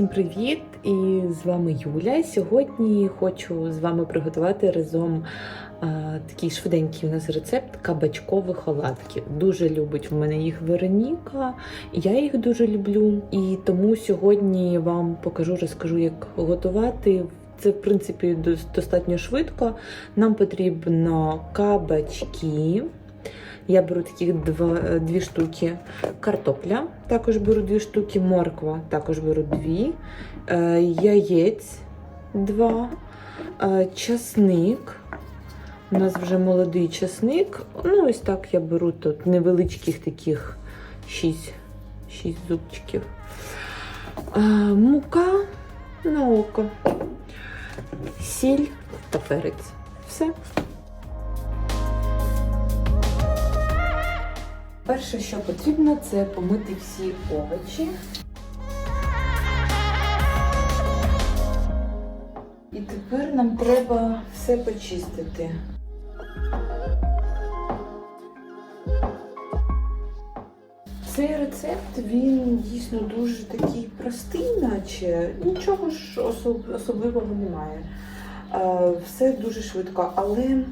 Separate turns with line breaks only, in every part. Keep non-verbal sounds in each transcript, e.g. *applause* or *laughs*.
Всім привіт! І з вами Юля. Сьогодні хочу з вами приготувати разом а, такий швиденький у нас рецепт кабачкових оладків. Дуже любить в мене їх Вероніка, я їх дуже люблю. І тому сьогодні вам покажу, розкажу, як готувати. Це, в принципі, дос- достатньо швидко. Нам потрібно кабачки. Я беру таких два, е, дві штуки. Картопля, також беру дві штуки, морква, також беру дві, е, яєць два, е, часник. У нас вже молодий часник. Ну, ось так я беру тут невеличких таких 6, 6 зубчиків. Мука на око, сіль та перець. Все. Перше, що потрібно, це помити всі овочі. І тепер нам треба все почистити. Цей рецепт він дійсно дуже такий простий, наче нічого ж особливого немає. Е, Все дуже швидко, але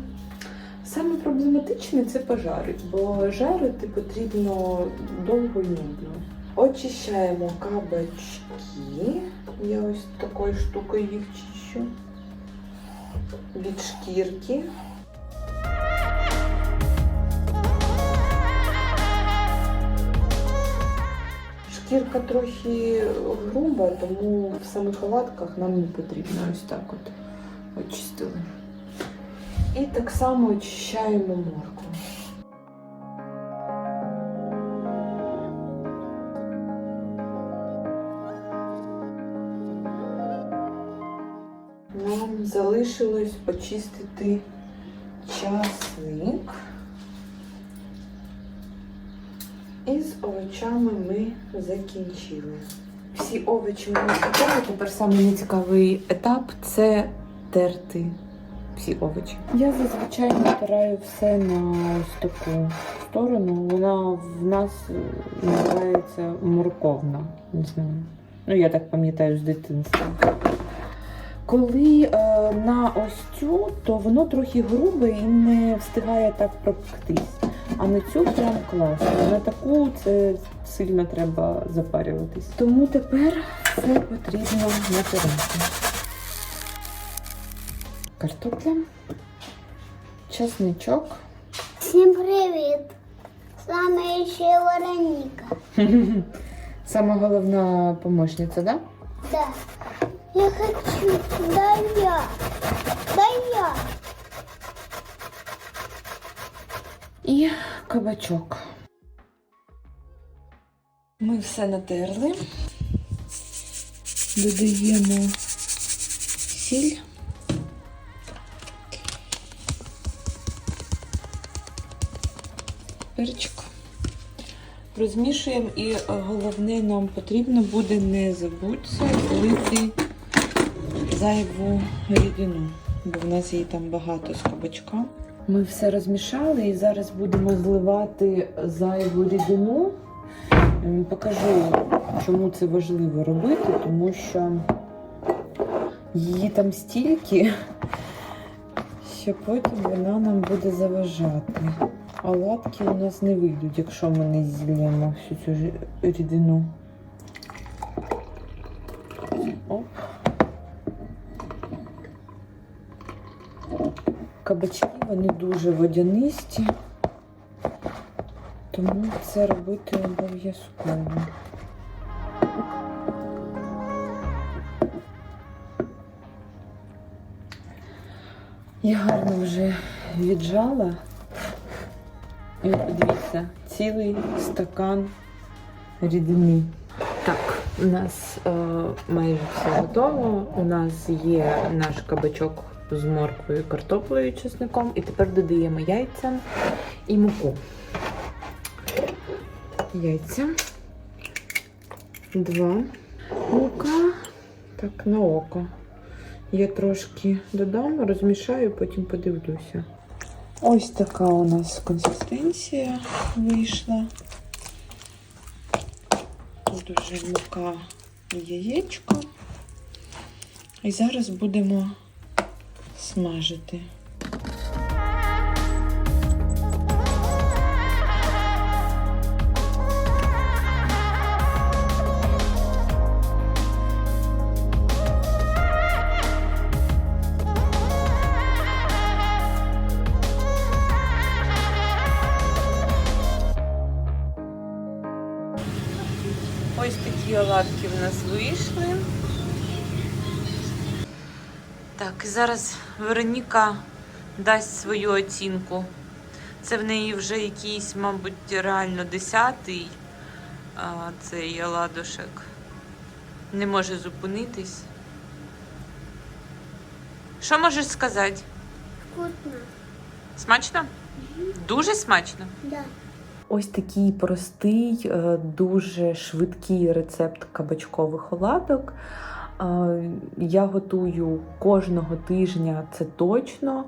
Саме проблематичне це пожарити, бо жарити потрібно довго і нудно. Очищаємо кабачки. Я ось такою штукою їх чищу від шкірки. Шкірка трохи груба, тому в самих оладках нам не потрібно ось так от очистили. І так само очищаємо моркву. Нам залишилось почистити часник. І з овочами ми закінчили. Всі овочі у нас готові. Тепер самий етап це терти всі овочі. Я зазвичай натираю все на ось таку сторону. Вона в нас називається морковна. Не знаю. Ну, я так пам'ятаю з дитинства. Коли е, на ось цю, то воно трохи грубе і не встигає так пропектись. А на цю прям класно. На таку це сильно треба запарюватись. Тому тепер все потрібно натирати картопля, чесничок.
Всім привіт! З вами ще Вероніка. *laughs*
Сама головна помощниця, да?
Да. Я хочу. Дай я. Дай я.
І кабачок. Ми все натерли. Додаємо сіль. Перчик. Розмішуємо і е, головне нам потрібно буде не забудься злити зайву рідину, бо в нас її там багато з кабачка. Ми все розмішали і зараз будемо зливати зайву рідину. Ем, Покажу, чому це важливо робити, тому що її там стільки, що потім вона нам буде заважати. Оладки у нас не вийдуть, якщо ми не зільємо всю цю рідину. Оп. Кабачки вони дуже водянисті, тому це робити обов'язково. Я гарно вже віджала. І от подивіться, цілий стакан рідини. Так, у нас е, майже все готово. У нас є наш кабачок з морквою, картоплею, чесником. І тепер додаємо яйця і муку. Яйця. Два. Мука. Так, на око. Я трошки додам, розмішаю, потім подивлюся. Ось така у нас консистенція вийшла. Тут Дуже мука яєчко. І зараз будемо смажити. Такі оладки в нас вийшли. Так, і зараз Вероніка дасть свою оцінку. Це в неї вже якийсь, мабуть, реально десятий цей оладушек. Не може зупинитись. Що можеш сказати?
Вкусно.
Смачно? Дуже смачно.
Да.
Ось такий простий, е, дуже швидкий рецепт кабачкових оладок. Я готую кожного тижня, це точно,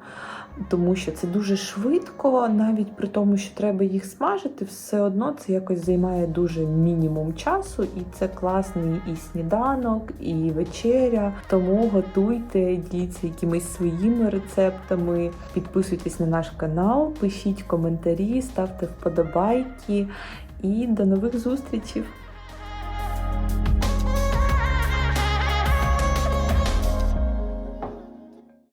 тому що це дуже швидко, навіть при тому, що треба їх смажити, все одно це якось займає дуже мінімум часу, і це класний і сніданок, і вечеря. Тому готуйте, діліться якимись своїми рецептами, підписуйтесь на наш канал, пишіть коментарі, ставте вподобайки і до нових зустрічей!